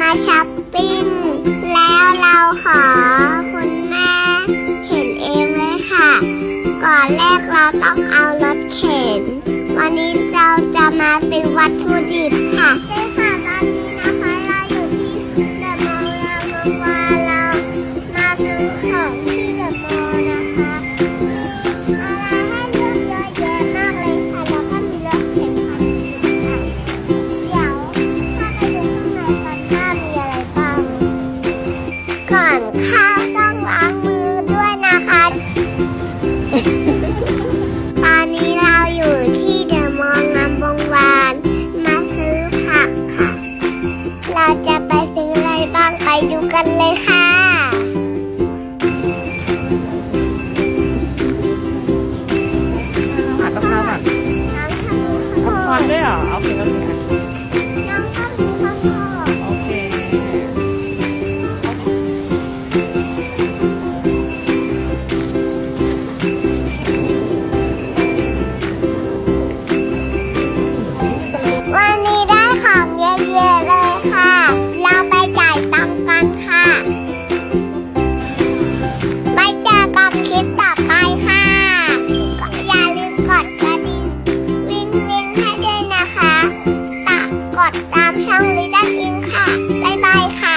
มาช้อปปิ้ง แล้วเราขอคุณแม่เข็นเองเลยค่ะ ก่อนแรกเราต้องเอารถเข็น วันนี้เราจะมาซื้อวัตถุดิบค่ะ ก่อนข้าวต้องล้างมือด้วยนะคะ ตอนนี้เราอยู่ที่เดอะมอลล์งามวงวานมาซื้อผักค่ะ เราจะไปซื้ออะไรบ้างไปดูกันเลยค่ะ ตามช่องลิดันอินค่ะ บ๊ายบายค่ะ